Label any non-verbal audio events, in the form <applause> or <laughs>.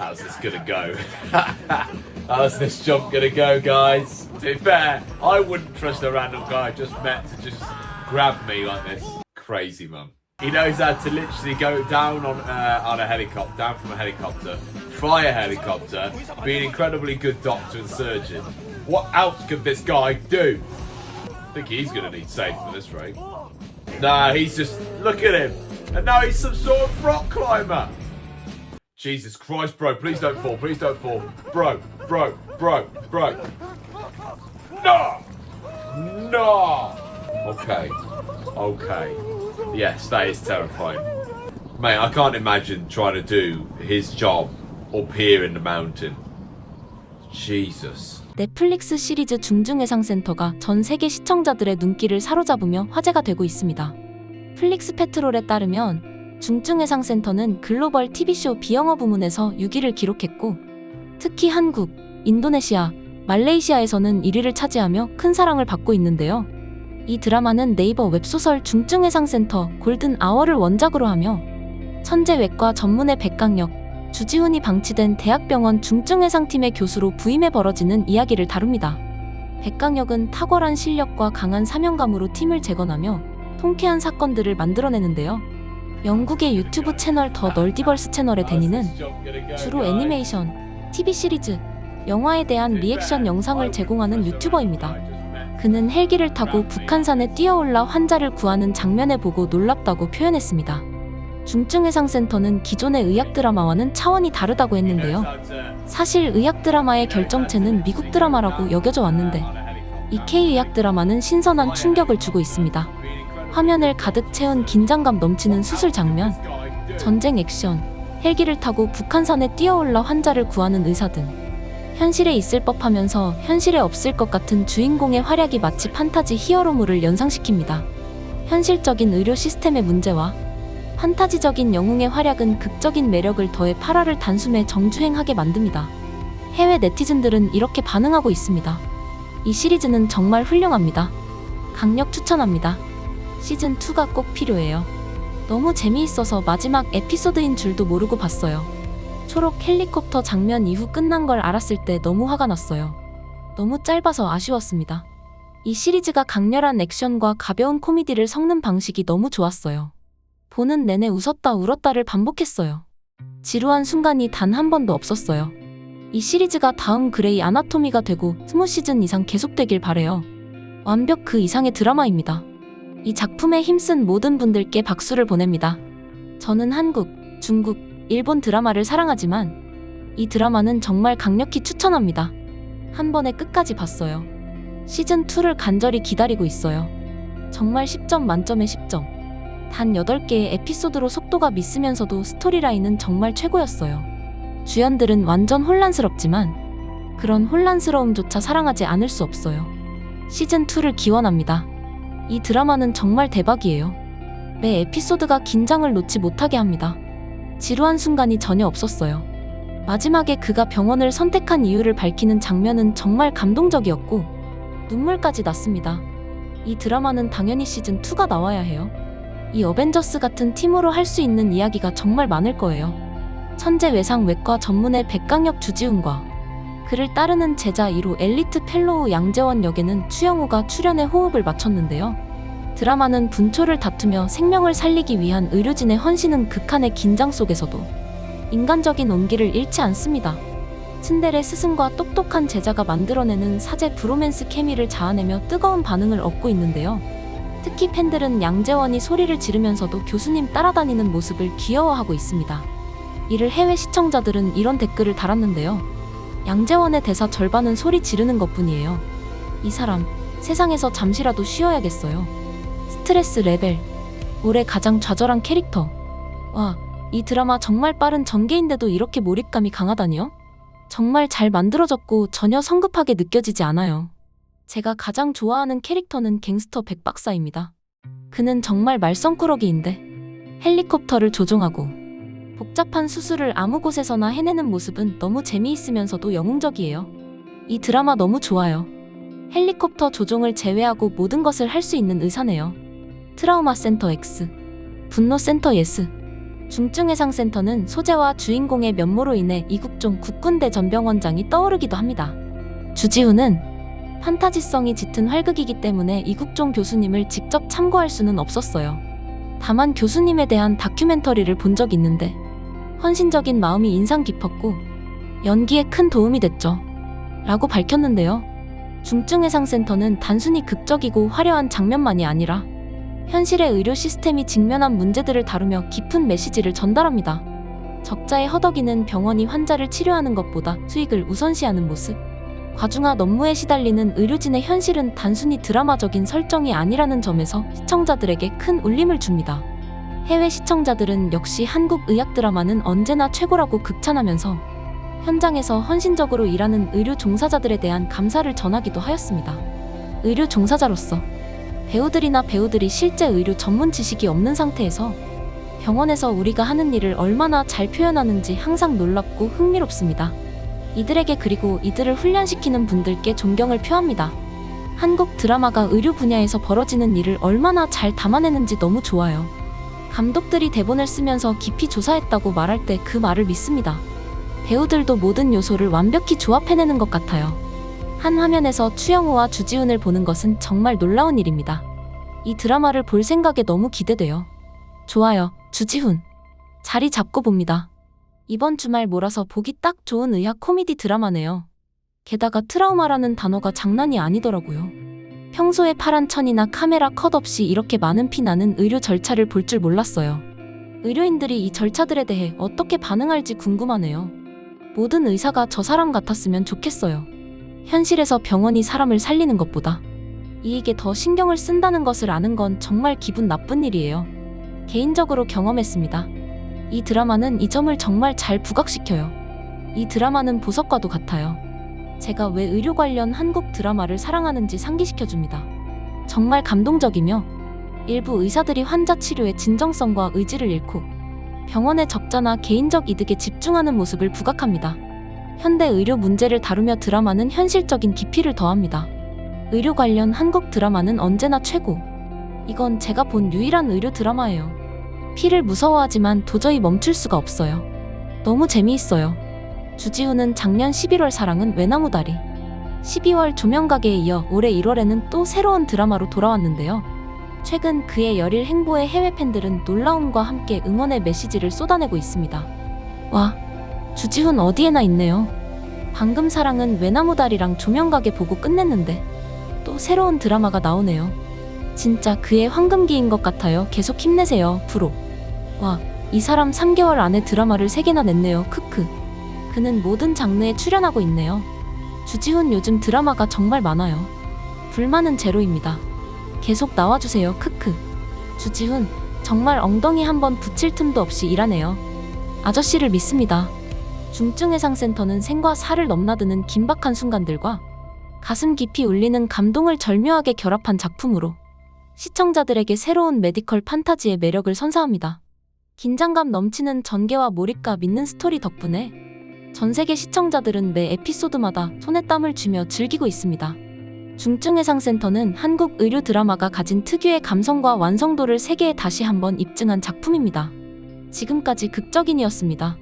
How's this gonna go? <laughs> How's this jump gonna go, guys? To be fair, I wouldn't trust a random guy I just met to just grab me like this. Crazy mum. He knows how to literally go down on uh, on a helicopter, down from a helicopter, fly a helicopter, be an incredibly good doctor and surgeon. What else could this guy do? I think he's gonna need saved for this race. Nah, he's just look at him, and now he's some sort of rock climber. Jesus Christ, bro! Please don't fall! Please don't fall, bro, bro, bro, bro. No, no. Okay, okay. Yes, that is terrifying, mate. I can't imagine trying to do his job up here in the mountain. Jesus. 넷플릭스 시리즈 중증해상센터가 전 세계 시청자들의 눈길을 사로잡으며 화제가 되고 있습니다. 플릭스 페트롤에 따르면 중증해상센터는 글로벌 TV쇼 비영어 부문에서 6위를 기록했고 특히 한국, 인도네시아, 말레이시아에서는 1위를 차지하며 큰 사랑을 받고 있는데요. 이 드라마는 네이버 웹소설 중증해상센터 골든 아워를 원작으로 하며 천재 외과 전문의 백강력, 주지훈이 방치된 대학병원 중증해상팀의 교수로 부임해 벌어지는 이야기를 다룹니다. 백강혁은 탁월한 실력과 강한 사명감으로 팀을 재건하며 통쾌한 사건들을 만들어내는데요. 영국의 유튜브 채널 더 널디벌스 채널의 데니는 주로 애니메이션, TV 시리즈, 영화에 대한 리액션 영상을 제공하는 유튜버입니다. 그는 헬기를 타고 북한산에 뛰어올라 환자를 구하는 장면을 보고 놀랍다고 표현했습니다. 중증해상센터는 기존의 의학 드라마와는 차원이 다르다고 했는데요. 사실 의학 드라마의 결정체는 미국 드라마라고 여겨져 왔는데 이 K 의학 드라마는 신선한 충격을 주고 있습니다. 화면을 가득 채운 긴장감 넘치는 수술 장면, 전쟁 액션, 헬기를 타고 북한산에 뛰어올라 환자를 구하는 의사 등 현실에 있을 법하면서 현실에 없을 것 같은 주인공의 활약이 마치 판타지 히어로물을 연상시킵니다. 현실적인 의료 시스템의 문제와 판타지적인 영웅의 활약은 극적인 매력을 더해 8화를 단숨에 정주행하게 만듭니다. 해외 네티즌들은 이렇게 반응하고 있습니다. 이 시리즈는 정말 훌륭합니다. 강력 추천합니다. 시즌2가 꼭 필요해요. 너무 재미있어서 마지막 에피소드인 줄도 모르고 봤어요. 초록 헬리콥터 장면 이후 끝난 걸 알았을 때 너무 화가 났어요. 너무 짧아서 아쉬웠습니다. 이 시리즈가 강렬한 액션과 가벼운 코미디를 섞는 방식이 너무 좋았어요. 보는 내내 웃었다 울었다를 반복했어요. 지루한 순간이 단 한 번도 없었어요. 이 시리즈가 다음 그레이 아나토미가 되고 20시즌 이상 계속되길 바래요. 완벽 그 이상의 드라마입니다. 이 작품에 힘쓴 모든 분들께 박수를 보냅니다. 저는 한국, 중국, 일본 드라마를 사랑하지만 이 드라마는 정말 강력히 추천합니다. 한 번에 끝까지 봤어요. 시즌 2를 간절히 기다리고 있어요. 정말 10점 만점에 10점. 단 8개의 에피소드로 속도가 미스면서도 스토리라인은 정말 최고였어요. 주연들은 완전 혼란스럽지만 그런 혼란스러움조차 사랑하지 않을 수 없어요. 시즌 2를 기원합니다. 이 드라마는 정말 대박이에요. 매 에피소드가 긴장을 놓지 못하게 합니다. 지루한 순간이 전혀 없었어요. 마지막에 그가 병원을 선택한 이유를 밝히는 장면은 정말 감동적이었고 눈물까지 났습니다. 이 드라마는 당연히 시즌 2가 나와야 해요. 이 어벤져스 같은 팀으로 할 수 있는 이야기가 정말 많을 거예요. 천재 외상 외과 전문의 백강혁 주지훈과 그를 따르는 제자 2로 엘리트 펠로우 양재원 역에는 추영우가 출연해 호흡을 맞췄는데요. 드라마는 분초를 다투며 생명을 살리기 위한 의료진의 헌신은 극한의 긴장 속에서도 인간적인 온기를 잃지 않습니다. 츤데레 스승과 똑똑한 제자가 만들어내는 사제 브로맨스 케미를 자아내며 뜨거운 반응을 얻고 있는데요. 특히 팬들은 양재원이 소리를 지르면서도 교수님 따라다니는 모습을 귀여워하고 있습니다. 이를 해외 시청자들은 이런 댓글을 달았는데요. 양재원의 대사 절반은 소리 지르는 것 뿐이에요. 이 사람, 세상에서 잠시라도 쉬어야겠어요. 스트레스 레벨. 올해 가장 좌절한 캐릭터. 와, 이 드라마 정말 빠른 전개인데도 이렇게 몰입감이 강하다니요? 정말 잘 만들어졌고 전혀 성급하게 느껴지지 않아요. 제가 가장 좋아하는 캐릭터는 갱스터 백박사입니다. 그는 정말 말썽꾸러기인데 헬리콥터를 조종하고 복잡한 수술을 아무 곳에서나 해내는 모습은 너무 재미있으면서도 영웅적이에요. 이 드라마 너무 좋아요. 헬리콥터 조종을 제외하고 모든 것을 할 수 있는 의사네요. 트라우마 센터 X, 분노 센터 예스, 중증 해상 센터는 소재와 주인공의 면모로 인해 이국종 국군대 전병원장이 떠오르기도 합니다. 주지훈은 판타지성이 짙은 활극이기 때문에 이국종 교수님을 직접 참고할 수는 없었어요. 다만 교수님에 대한 다큐멘터리를 본 적 있는데 헌신적인 마음이 인상 깊었고 연기에 큰 도움이 됐죠. 라고 밝혔는데요. 중증해상센터는 단순히 극적이고 화려한 장면만이 아니라 현실의 의료 시스템이 직면한 문제들을 다루며 깊은 메시지를 전달합니다. 적자에 허덕이는 병원이 환자를 치료하는 것보다 수익을 우선시하는 모습. 과중한 업무에 시달리는 의료진의 현실은 단순히 드라마적인 설정이 아니라는 점에서 시청자들에게 큰 울림을 줍니다. 해외 시청자들은 역시 한국 의학 드라마는 언제나 최고라고 극찬하면서 현장에서 헌신적으로 일하는 의료 종사자들에 대한 감사를 전하기도 하였습니다. 의료 종사자로서 배우들이나 배우들이 실제 의료 전문 지식이 없는 상태에서 병원에서 우리가 하는 일을 얼마나 잘 표현하는지 항상 놀랍고 흥미롭습니다. 이들에게 그리고 이들을 훈련시키는 분들께 존경을 표합니다. 한국 드라마가 의료 분야에서 벌어지는 일을 얼마나 잘 담아내는지 너무 좋아요. 감독들이 대본을 쓰면서 깊이 조사했다고 말할 때 그 말을 믿습니다. 배우들도 모든 요소를 완벽히 조합해내는 것 같아요. 한 화면에서 추영우와 주지훈을 보는 것은 정말 놀라운 일입니다. 이 드라마를 볼 생각에 너무 기대돼요. 좋아요, 주지훈. 자리 잡고 봅니다. 이번 주말 몰아서 보기 딱 좋은 의학 코미디 드라마네요. 게다가 트라우마라는 단어가 장난이 아니더라고요. 평소에 파란 천이나 카메라 컷 없이 이렇게 많은 피 나는 의료 절차를 볼 줄 몰랐어요. 의료인들이 이 절차들에 대해 어떻게 반응할지 궁금하네요. 모든 의사가 저 사람 같았으면 좋겠어요. 현실에서 병원이 사람을 살리는 것보다 이익에 더 신경을 쓴다는 것을 아는 건 정말 기분 나쁜 일이에요. 개인적으로 경험했습니다. 이 드라마는 이 점을 정말 잘 부각시켜요. 이 드라마는 보석과도 같아요. 제가 왜 의료 관련 한국 드라마를 사랑하는지 상기시켜줍니다. 정말 감동적이며 일부 의사들이 환자 치료의 진정성과 의지를 잃고 병원의 적자나 개인적 이득에 집중하는 모습을 부각합니다. 현대 의료 문제를 다루며 드라마는 현실적인 깊이를 더합니다. 의료 관련 한국 드라마는 언제나 최고. 이건 제가 본 유일한 의료 드라마예요. 피를 무서워하지만 도저히 멈출 수가 없어요. 너무 재미있어요. 주지훈은 작년 11월 사랑은 외나무다리. 12월 조명가게에 이어 올해 1월에는 또 새로운 드라마로 돌아왔는데요. 최근 그의 열일 행보에 해외 팬들은 놀라움과 함께 응원의 메시지를 쏟아내고 있습니다. 와, 주지훈 어디에나 있네요. 방금 사랑은 외나무다리랑 조명가게 보고 끝냈는데 또 새로운 드라마가 나오네요. 진짜 그의 황금기인 것 같아요. 계속 힘내세요. 프로. 와, 이 사람 3개월 안에 드라마를 3개나 냈네요. 크크. 그는 모든 장르에 출연하고 있네요. 주지훈 요즘 드라마가 정말 많아요. 불만은 제로입니다. 계속 나와주세요. 크크. 주지훈, 정말 엉덩이 한번 붙일 틈도 없이 일하네요. 아저씨를 믿습니다. 중증해상센터는 생과 사를 넘나드는 긴박한 순간들과 가슴 깊이 울리는 감동을 절묘하게 결합한 작품으로 시청자들에게 새로운 메디컬 판타지의 매력을 선사합니다. 긴장감 넘치는 전개와 몰입과 믿는 스토리 덕분에 전 세계 시청자들은 매 에피소드마다 손에 땀을 쥐며 즐기고 있습니다. 중증해상센터는 한국 의료 드라마가 가진 특유의 감성과 완성도를 세계에 다시 한번 입증한 작품입니다. 지금까지 극적인이었습니다.